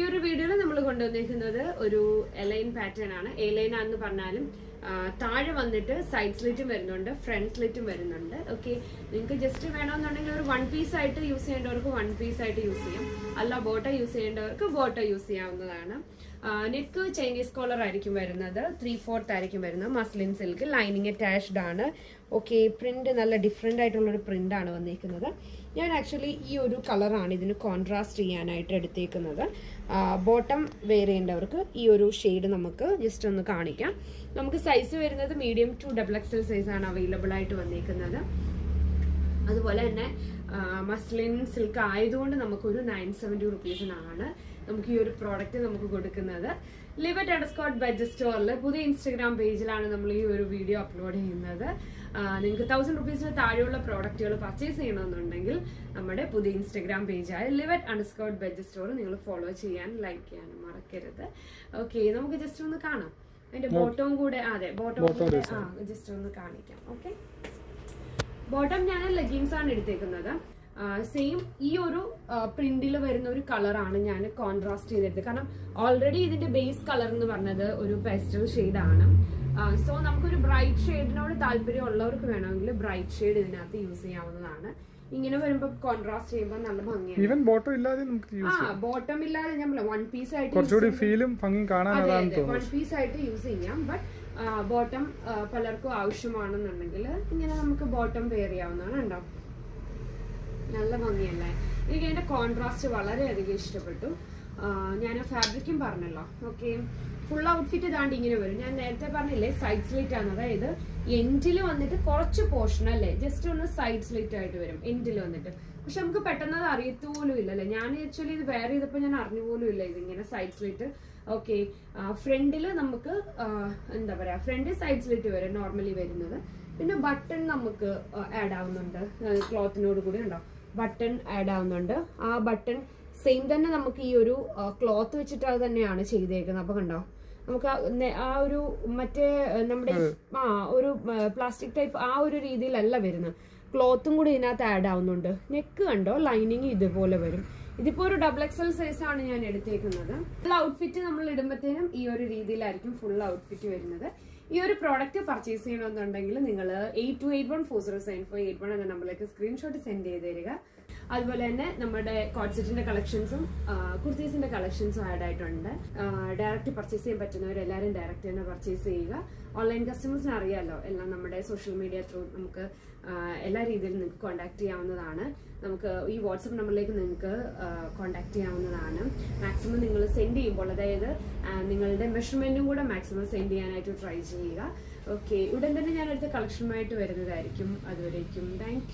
ഈ ഒരു വീഡിയോയിൽ നമ്മൾ കൊണ്ടുവന്നിരിക്കുന്നത് ഒരു എലൈൻ പാറ്റേൺ ആണ്. എലൈൻ ആണെന്ന് പറഞ്ഞാലും താഴെ വന്നിട്ട് സൈഡ് സ്ലിറ്റും വരുന്നുണ്ട് ഫ്രണ്ട് സ്ലിറ്റും വരുന്നുണ്ട്. ഓക്കെ നിങ്ങൾക്ക് ജസ്റ്റ് വേണമെന്നുണ്ടെങ്കിൽ ഒരു വൺ പീസ് ആയിട്ട് യൂസ് ചെയ്യേണ്ടവർക്ക് വൺ പീസ് ആയിട്ട് യൂസ് ചെയ്യാം. അല്ല ബോട്ട യൂസ് ചെയ്യേണ്ടവർക്ക് ബോട്ട യൂസ് ചെയ്യാവുന്നതാണ്. നെക്ക് ചൈനീസ് കോളർ ആയിരിക്കും വരുന്നത്. ത്രീ ഫോർത്ത് ആയിരിക്കും വരുന്നത്. മസ്ലിൻ സിൽക്ക് ലൈനിങ് അറ്റാച്ച്ഡ് ആണ്. ഓക്കെ പ്രിന്റ് നല്ല ഡിഫറെന്റ് ആയിട്ടുള്ളൊരു പ്രിന്റ് ആണ് വന്നിരിക്കുന്നത് ഞാൻ ആക്ച്വലി ഈ ഒരു കളറാണ് ഇതിന് കോൺട്രാസ്റ്റ് ചെയ്യാനായിട്ട് എടുത്തേക്കുന്നത്. ബോട്ടം വെയർ ഈ ഒരു ഷെയ്ഡ് നമുക്ക് ജസ്റ്റ് ഒന്ന് കാണിക്കാം. നമുക്ക് സൈസ് വരുന്നത് medium two double XL size ആണ് അവൈലബിൾ ആയിട്ട് വന്നിരിക്കുന്നത് അതുപോലെ തന്നെ മസ്ലിൻ സിൽക്ക് ആയതുകൊണ്ട് നമുക്കൊരു നയൻ സെവന്റി റുപ്പീസിനാണ് നമുക്ക് ഈ ഒരു പ്രോഡക്റ്റ് നമുക്ക് കൊടുക്കുന്നത്. ലിവറ്റ് ടെഡസ്കോട്ട് ബഡ്ജറ്റ് സ്റ്റോറിൽ പുതിയ ഇൻസ്റ്റഗ്രാം പേജിലാണ് നമ്മൾ ഈ ഒരു വീഡിയോ അപ്ലോഡ് ചെയ്യുന്നത്. നിങ്ങൾക്ക് തൗസൻഡ് റുപ്പീസിന് താഴെയുള്ള പ്രോഡക്റ്റുകൾ പർച്ചേസ് ചെയ്യണമെന്നുണ്ടെങ്കിൽ നമ്മുടെ പുതിയ ഇൻസ്റ്റഗ്രാം പേജായ ലിവറ്റ് അണ്ടർസ്കോട്ട് ബഡ്ജറ്റ് സ്റ്റോർ നിങ്ങൾ ഫോളോ ചെയ്യാൻ ലൈക്ക് ചെയ്യാനും മറക്കരുത്. ഓക്കെ നമുക്ക് ജസ്റ്റ് ഒന്ന് കാണാം. അതിന്റെ ബോട്ടവും കൂടെ അതെ ബോട്ടം കൂടെ ആ ജസ്റ്റ് ഒന്ന് കാണിക്കാം ഓക്കെ ബോട്ടം ഞാൻ ലെഗിങ്സ് ആണ് എടുത്തേക്കുന്നത്. സെയിം ഈ ഒരു പ്രിന്റിൽ വരുന്ന ഒരു കളറാണ് ഞാൻ കോൺട്രാസ്റ്റ് ചെയ്തെടുത്തത്. കാരണം ഓൾറെഡി ഇതിന്റെ ബേസ് കളർ എന്ന് പറഞ്ഞത് ഒരു പെസ്റ്റൽ ആണ്. സോ നമുക്കൊരു ബ്രൈറ്റ് ഷെയ്ഡിനോട് താല്പര്യം ഉള്ളവർക്ക് വേണമെങ്കിൽ ബ്രൈറ്റ് ഷെയ്ഡ് ഇതിനകത്ത് യൂസ് ചെയ്യാവുന്നതാണ്. ഇങ്ങനെ വരുമ്പോ കോൺട്രാസ്റ്റ് ചെയ്യുമ്പോൾ നല്ല ഭംഗിയാണ്. ഈവൻ ബോട്ടം ഇല്ലാതെ നമുക്ക് യൂസ് ആ ബോട്ടം ഇല്ലാതെ ഞാൻ വൺ പീസ് ആയിട്ട് കുറച്ചുകൂടി ഫീലും ഭംഗിയും കാണാൻ അതാണ് വൺ പീസ് ആയിട്ട് യൂസ് ചെയ്യാം. ബട്ട് ബോട്ടം പലർക്കും ആവശ്യമാണെന്നുണ്ടെങ്കിൽ ഇങ്ങനെ നമുക്ക് ബോട്ടം വെയർ ചെയ്യാവുന്നതാണ് ഉണ്ടോ നല്ല ഭംഗിയല്ലേ? എനിക്ക് അതിന്റെ കോൺട്രാസ്റ്റ് വളരെയധികം ഇഷ്ടപ്പെട്ടു. ഞാൻ ഫാബ്രിക്കും പറഞ്ഞല്ലോ. ഓക്കെ ഫുൾ ഔട്ട്ഫിറ്റ് ഇതാണ്ട് ഇങ്ങനെ വരും. ഞാൻ നേരത്തെ പറഞ്ഞില്ലേ സൈഡ് സ്ലിറ്റ് ആണ്. അതായത് എൻഡിൽ വന്നിട്ട് കുറച്ച് പോർഷൻ അല്ലേ? ജസ്റ്റ് ഒന്ന് സൈഡ് സ്ലിറ്റ് ആയിട്ട് വരും എൻഡിൽ വന്നിട്ട്. പക്ഷെ നമുക്ക് പെട്ടെന്ന് അത് അറിയത്തുപോലും ഇല്ലല്ലേ ഞാൻ ആക്ച്വലി ഇത് വേറെ ചെയ്തപ്പോൾ ഞാൻ അറിഞ്ഞു പോലും ഇല്ല ഇതിങ്ങനെ സൈഡ് സ്ലിറ്റ് ഓക്കെ ഫ്രണ്ടിൽ നമുക്ക് എന്താ പറയാ ഫ്രണ്ട് സൈഡ് സ്ലിറ്റ് വരും നോർമലി വരുന്നത്. പിന്നെ ബട്ടൺ നമുക്ക് ആഡ് ആവുന്നുണ്ട്. ക്ലോത്തിനോട് കൂടി ഉണ്ടോ? ബട്ടൺ ആഡ് ആവുന്നുണ്ട്. ആ ബട്ടൺ സെയിം തന്നെ നമുക്ക് ഈ ഒരു ക്ലോത്ത് വെച്ചിട്ട് അത് തന്നെയാണ് ചെയ്തേക്കുന്നത്. അപ്പൊ കണ്ടോ? നമുക്ക് ആ ഒരു മറ്റേ നമ്മുടെ ആ ഒരു പ്ലാസ്റ്റിക് ടൈപ്പ് ആ ഒരു രീതിയിലല്ല വരുന്നത്. ക്ലോത്തും കൂടി ഇതിനകത്ത് ആഡ് ആവുന്നുണ്ട്. നെക്ക് കണ്ടോ? ലൈനിങ് ഇതുപോലെ വരും. ഇതിപ്പോ ഒരു ഡബിൾ എക്സൽ സൈസ് ആണ് ഞാൻ എടുത്തേക്കുന്നത്. ഫുൾ ഔട്ട്ഫിറ്റ് നമ്മൾ ഇടുമ്പോഴത്തേനും ഈ ഒരു രീതിയിലായിരിക്കും ഫുൾ ഔട്ട്ഫിറ്റ് വരുന്നത്. ഈ ഒരു പ്രോഡക്റ്റ് പർച്ചേസ് ചെയ്യണമെന്നുണ്ടെങ്കിൽ നിങ്ങൾ eight two eight one four zero seven four eight one എന്ന നമ്പറിലേക്ക് സ്ക്രീൻഷോട്ട് സെൻഡ് ചെയ്ത് തരിക. അതുപോലെ തന്നെ നമ്മുടെ കോഡ്സെറ്റിന്റെ കളക്ഷൻസും കുർത്തീസിന്റെ കളക്ഷൻസും ആഡ് ആയിട്ടുണ്ട്. ഡയറക്റ്റ് പർച്ചേസ് ചെയ്യാൻ പറ്റുന്നവരെല്ലാവരും ഡയറക്റ്റ് തന്നെ പർച്ചേസ് ചെയ്യുക. ഓൺലൈൻ കസ്റ്റമേഴ്സിന് അറിയാലോ എല്ലാം നമ്മുടെ സോഷ്യൽ മീഡിയ ത്രൂ നമുക്ക് എല്ലാ രീതിയിലും നിങ്ങൾക്ക് കോൺടാക്ട് ചെയ്യാവുന്നതാണ്. നമുക്ക് ഈ വാട്സപ്പ് നമ്പറിലേക്ക് നിങ്ങൾക്ക് കോൺടാക്ട് ചെയ്യാവുന്നതാണ്. മാക്സിമം നിങ്ങൾ സെൻഡ് ചെയ്യുമ്പോൾ അതായത് നിങ്ങളുടെ മെഷർമെന്റും കൂടെ മാക്സിമം സെൻഡ് ചെയ്യാനായിട്ട് ട്രൈ ചെയ്യുക. ഓക്കെ ഉടൻ തന്നെ ഞാൻ അടുത്ത കളക്ഷനുമായിട്ട് വരുന്നതായിരിക്കും. അതുവരേക്കും താങ്ക്